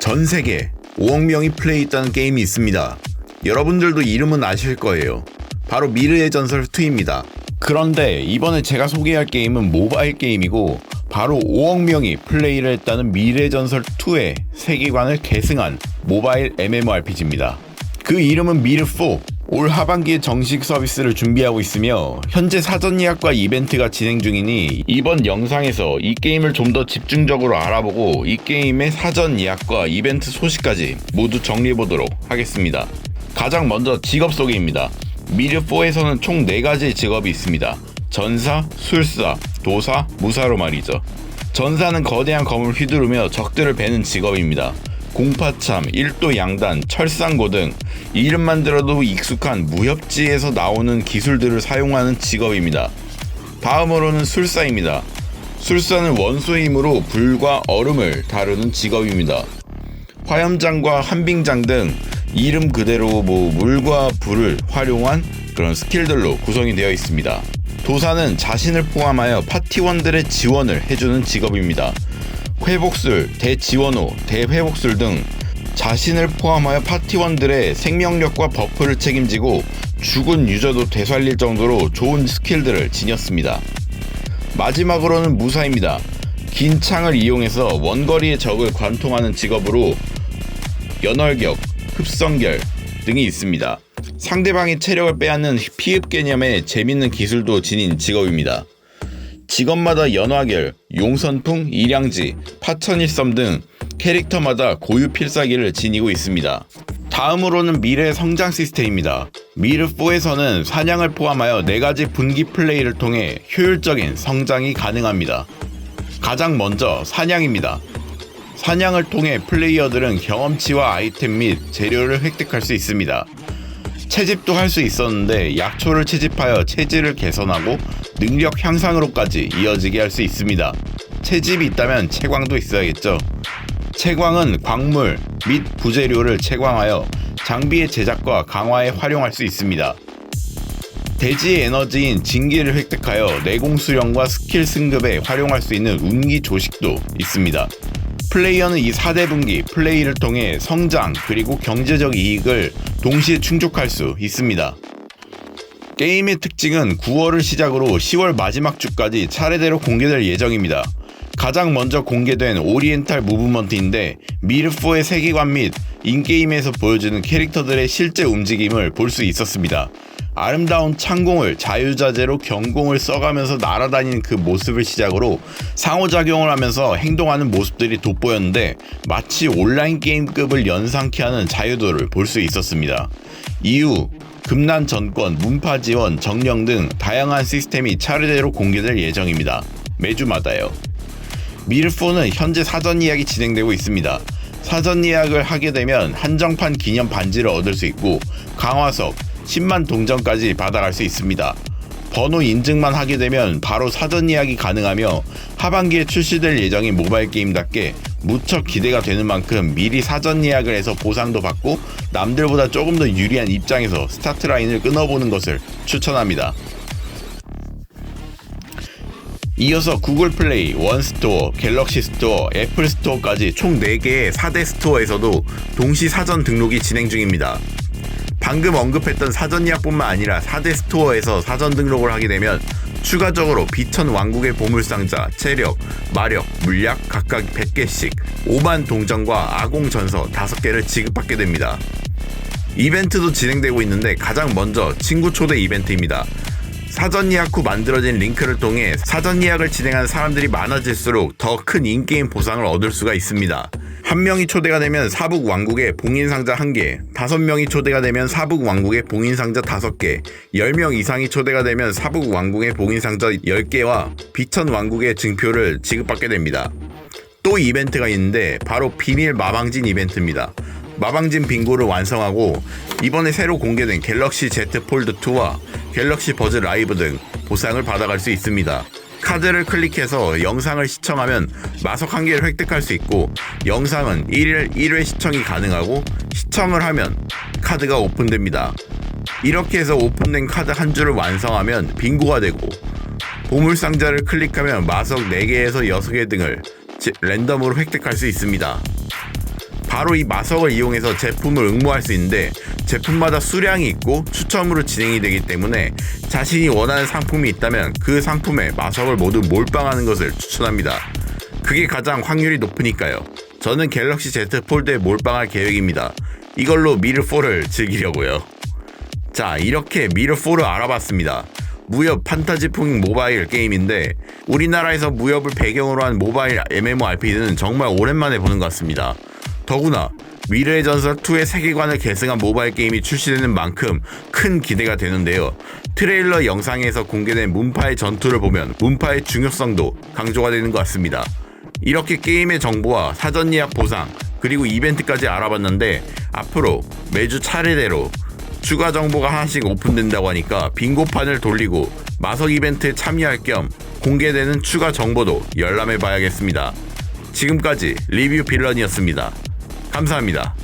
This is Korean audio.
전 세계 5억 명이 플레이했다는 게임이 있습니다. 여러분들도 이름은 아실 거예요. 바로 미르의 전설 2입니다. 그런데 이번에 제가 소개할 게임은 모바일 게임이고 바로 5억 명이 플레이를 했다는 미래의 전설 2의 세계관을 계승한 모바일 MMORPG입니다. 그 이름은 미르4. 올 하반기에 정식 서비스를 준비하고 있으며 현재 사전 예약과 이벤트가 진행 중이니 이번 영상에서 이 게임을 좀 더 집중적으로 알아보고 이 게임의 사전 예약과 이벤트 소식까지 모두 정리해 보도록 하겠습니다. 가장 먼저 직업 소개입니다. 미르4에서는 총 4가지의 직업이 있습니다. 전사, 술사, 도사, 무사로 말이죠. 전사는 거대한 검을 휘두르며 적들을 베는 직업입니다. 공파참, 일도 양단, 철상고 등 이름만 들어도 익숙한 무협지에서 나오는 기술들을 사용하는 직업입니다. 다음으로는 술사입니다. 술사는 원소의 힘으로 불과 얼음을 다루는 직업입니다. 화염장과 한빙장 등 이름 그대로 뭐 물과 불을 활용한 그런 스킬들로 구성이 되어 있습니다. 도사는 자신을 포함하여 파티원들의 지원을 해주는 직업입니다. 회복술, 대지원호, 대회복술 등 자신을 포함하여 파티원들의 생명력과 버프를 책임지고 죽은 유저도 되살릴 정도로 좋은 스킬들을 지녔습니다. 마지막으로는 무사입니다. 긴 창을 이용해서 원거리의 적을 관통하는 직업으로 연월격, 흡성결 등이 있습니다. 상대방의 체력을 빼앗는 피흡 개념의 재밌는 기술도 지닌 직업입니다. 직업마다 연화결, 용선풍, 일양지, 파천일섬 등 캐릭터마다 고유 필살기를 지니고 있습니다. 다음으로는 미래 성장 시스템입니다. 미르4에서는 사냥을 포함하여 4가지 분기 플레이를 통해 효율적인 성장이 가능합니다. 가장 먼저 사냥입니다. 사냥을 통해 플레이어들은 경험치와 아이템 및 재료를 획득할 수 있습니다. 채집도 할 수 있었는데 약초를 채집하여 체질을 개선하고 능력 향상으로까지 이어지게 할 수 있습니다. 채집이 있다면 채광도 있어야겠죠. 채광은 광물 및 부재료를 채광하여 장비의 제작과 강화에 활용할 수 있습니다. 대지의 에너지인 진기를 획득하여 내공 수령과 스킬 승급에 활용할 수 있는 운기 조식도 있습니다. 플레이어는 이 4대 분기 플레이를 통해 성장 그리고 경제적 이익을 동시에 충족할 수 있습니다. 게임의 특징은 9월을 시작으로 10월 마지막 주까지 차례대로 공개될 예정입니다. 가장 먼저 공개된 오리엔탈 무브먼트인데 미르4의 세계관 및 인게임에서 보여주는 캐릭터들의 실제 움직임을 볼 수 있었습니다. 아름다운 창공을 자유자재로 경공을 써가면서 날아다니는 그 모습을 시작으로 상호작용을 하면서 행동하는 모습들이 돋보였는데 마치 온라인 게임급을 연상케 하는 자유도를 볼 수 있었습니다. 이후 금난 전권, 문파 지원, 정령 등 다양한 시스템이 차례대로 공개될 예정입니다. 매주마다요. 미르4는 현재 사전 예약이 진행되고 있습니다. 사전 예약을 하게 되면 한정판 기념 반지를 얻을 수 있고 강화석, 10만 동전까지 받아갈 수 있습니다. 번호 인증만 하게 되면 바로 사전 예약이 가능하며 하반기에 출시될 예정인 모바일 게임답게 무척 기대가 되는 만큼 미리 사전 예약을 해서 보상도 받고 남들보다 조금 더 유리한 입장에서 스타트 라인을 끊어보는 것을 추천합니다. 이어서 구글 플레이, 원스토어, 갤럭시 스토어, 애플 스토어까지 총 4개의 4대 스토어에서도 동시 사전 등록이 진행 중입니다. 방금 언급했던 사전 예약뿐만 아니라 4대 스토어에서 사전 등록을 하게 되면 추가적으로 비천 왕국의 보물상자, 체력, 마력, 물약 각각 100개씩 5만 동전과 아공 전서 5개를 지급받게 됩니다. 이벤트도 진행되고 있는데 가장 먼저 친구 초대 이벤트입니다. 사전 예약 후 만들어진 링크를 통해 사전 예약을 진행한 사람들이 많아질수록 더 큰 인게임 보상을 얻을 수가 있습니다. 한 명이 초대가 되면 사북 왕국의 봉인 상자 1개, 다섯 명이 초대가 되면 사북 왕국의 봉인 상자 5개, 10명 이상이 초대가 되면 사북 왕국의 봉인 상자 10개와 비천 왕국의 증표를 지급받게 됩니다. 또 이벤트가 있는데 바로 비밀 마방진 이벤트입니다. 마방진 빙고를 완성하고 이번에 새로 공개된 갤럭시 Z 폴드 2와 갤럭시 버즈 라이브 등 보상을 받아갈 수 있습니다. 카드를 클릭해서 영상을 시청하면 마석 한 개를 획득할 수 있고 영상은 1일 1회 시청이 가능하고 시청을 하면 카드가 오픈됩니다. 이렇게 해서 오픈된 카드 한 줄을 완성하면 빙고가 되고 보물 상자를 클릭하면 마석 4개에서 6개 등을 랜덤으로 획득할 수 있습니다. 바로 이 마석을 이용해서 제품을 응모할 수 있는데 제품마다 수량이 있고 추첨으로 진행이 되기 때문에 자신이 원하는 상품이 있다면 그 상품에 마석을 모두 몰빵하는 것을 추천합니다. 그게 가장 확률이 높으니까요. 저는 갤럭시 Z 폴드에 몰빵할 계획입니다. 이걸로 미르4를 즐기려고요. 자, 이렇게 미르4를 알아봤습니다. 무협 판타지 풍 모바일 게임인데 우리나라에서 무협을 배경으로 한 모바일 MMORPG는 정말 오랜만에 보는 것 같습니다. 더구나 미래의 전설 2의 세계관을 계승한 모바일 게임이 출시되는 만큼 큰 기대가 되는데요. 트레일러 영상에서 공개된 문파의 전투를 보면 문파의 중요성도 강조가 되는 것 같습니다. 이렇게 게임의 정보와 사전 예약 보상 그리고 이벤트까지 알아봤는데 앞으로 매주 차례대로 추가 정보가 하나씩 오픈된다고 하니까 빙고판을 돌리고 마석 이벤트에 참여할 겸 공개되는 추가 정보도 열람해 봐야겠습니다. 지금까지 리뷰 빌런이었습니다. 감사합니다.